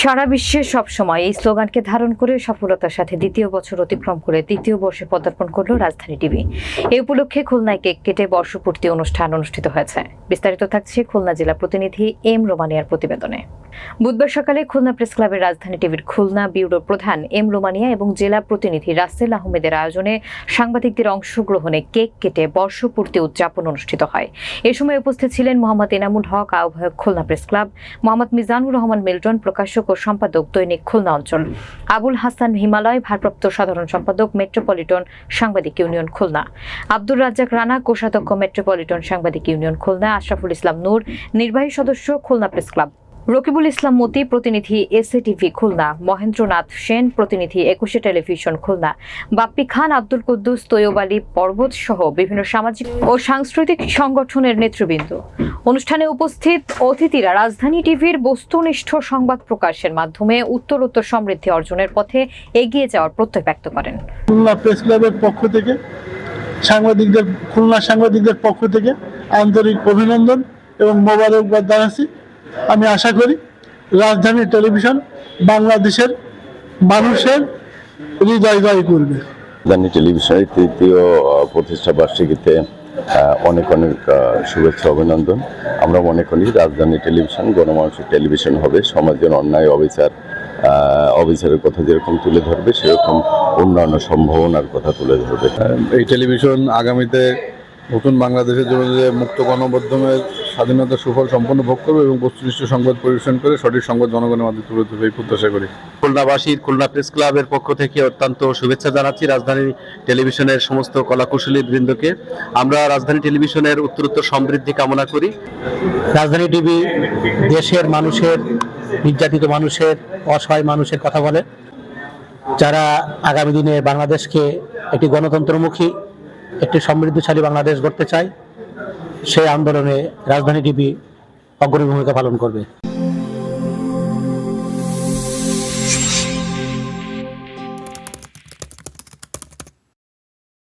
সারা বিশ্বে সবসময় এই স্লোগানকে ধারণ করে সফলতার সাথে দ্বিতীয় বছর অতিক্রম করে তৃতীয় বর্ষে পদার্পণ করল রাজধানী টিভি। এই উপলক্ষে খুলনায় কেক কেটে বর্ষপূর্তি অনুষ্ঠান অনুষ্ঠিত হয়েছে। বিস্তারিত থাকছে খুলনা জেলা প্রতিনিধি এম রোমানিয়ার প্রতিবেদনে। বুধবার সকালে খুলনা প্রেস ক্লাবের রাজধানী টিভির খুলনা ব্যুরোর প্রধান এম রোমানিয়া এবং জেলা প্রতিনিধি রাসেল আহমেদের আয়োজনে সাংবাদিকদের অংশগ্রহণে কেক কেটে বর্ষপূর্তি উদযাপন অনুষ্ঠিত হয়। এ সময় উপস্থিত ছিলেন মোহাম্মদ এনামুল হক, আহ্বায়ক খুলনা প্রেস ক্লাব, মোহাম্মদ মিজানুর রহমান মিল্টন, প্রকাশক ও সম্পাদক দৈনিক খুলনা অঞ্চল, আবুল হাসান হিমালয়, ভারপ্রাপ্ত সাধারণ সম্পাদক মেট্রোপলিটন সাংবাদিক ইউনিয়ন খুলনা, আব্দুর রাজ্জাক রানা, কোষাধ্যক্ষ মেট্রোপলিটন সাংবাদিক ইউনিয়ন খুলনা, আশরাফুল ইসলাম নূর, নির্বাহী সদস্য খুলনা প্রেস ক্লাব। রকিবুল ইসলাম মতি প্রতিনিধি এসএ টিভি খুলনা, মহেন্দ্রনাথ সেন প্রতিনিধি একুশে টেলিভিশন খুলনা, বাপ্পি খান, আব্দুল কুদ্দুস, তৈয়ব আলী পর্বত সহ বিভিন্ন সামাজিক ও সাংস্কৃতিক সংগঠনের নেতৃবৃন্দ। অনুষ্ঠানে উপস্থিত অতিথিরা রাজধানী টিভির বস্তুনিষ্ঠ সংবাদ প্রকাশের মাধ্যমে উত্তরোত্তর সমৃদ্ধি অর্জনের পথে এগিয়ে যাওয়ার প্রত্যয় ব্যক্ত করেন। খুলনা প্রেস ক্লাবের পক্ষ থেকে, সাংবাদিকদের, খুলনা সাংবাদিকদের পক্ষ থেকে আন্তরিক অভিনন্দন এবং মোবারকবাদ জানাচ্ছি। আমি আশা করি রাজধানী টেলিভিশন বাংলাদেশের মানুষের হৃদয় জয় করবে। রাজধানী টেলিভিশনের তৃতীয় প্রতিষ্ঠা বার্ষিকীতে অনেক অনেক শুভেচ্ছা অভিনন্দন। আমরা মনে করি রাজধানী টেলিভিশন গণমানুষের টেলিভিশন হবে সমাজের অন্যায় অবিচার অবিচারের কথা যেরকম তুলে ধরবে সেরকম উন্নয়ন সম্ভাবনার কথা তুলে ধরবে। এই টেলিভিশন আগামীতে নতুন বাংলাদেশের জন্য যে মুক্ত গণমাধ্যমের স্বাধীনতা সুফল সম্পন্ন ভোগ করবে এবং বস্তুনিষ্ঠ সংবাদ পরিবেশন করে সঠিক সংবাদ জনগণের মাঝে তুলে ধরবে এই প্রত্যাশা করি। খুলনাবাসীর খুলনা প্রেস ক্লাবের পক্ষ থেকে অত্যন্ত শুভেচ্ছা জানাচ্ছি রাজধানী টেলিভিশনের সমস্ত কলাকুশলী বৃন্দকে। আমরা রাজধানী টেলিভিশনের উত্তরোত্তর সমৃদ্ধি কামনা করি। রাজধানী টিভি দেশের মানুষের, নির্যাতিত মানুষের, অসহায় মানুষের কথা বলে। যারা আগামী দিনে বাংলাদেশকে একটি গণতন্ত্রমুখী, একটি সমৃদ্ধশালী বাংলাদেশ গড়তে চায় সেই আন্দোলনে রাজধানী টিভি অগ্রণী ভূমিকা পালন করবে।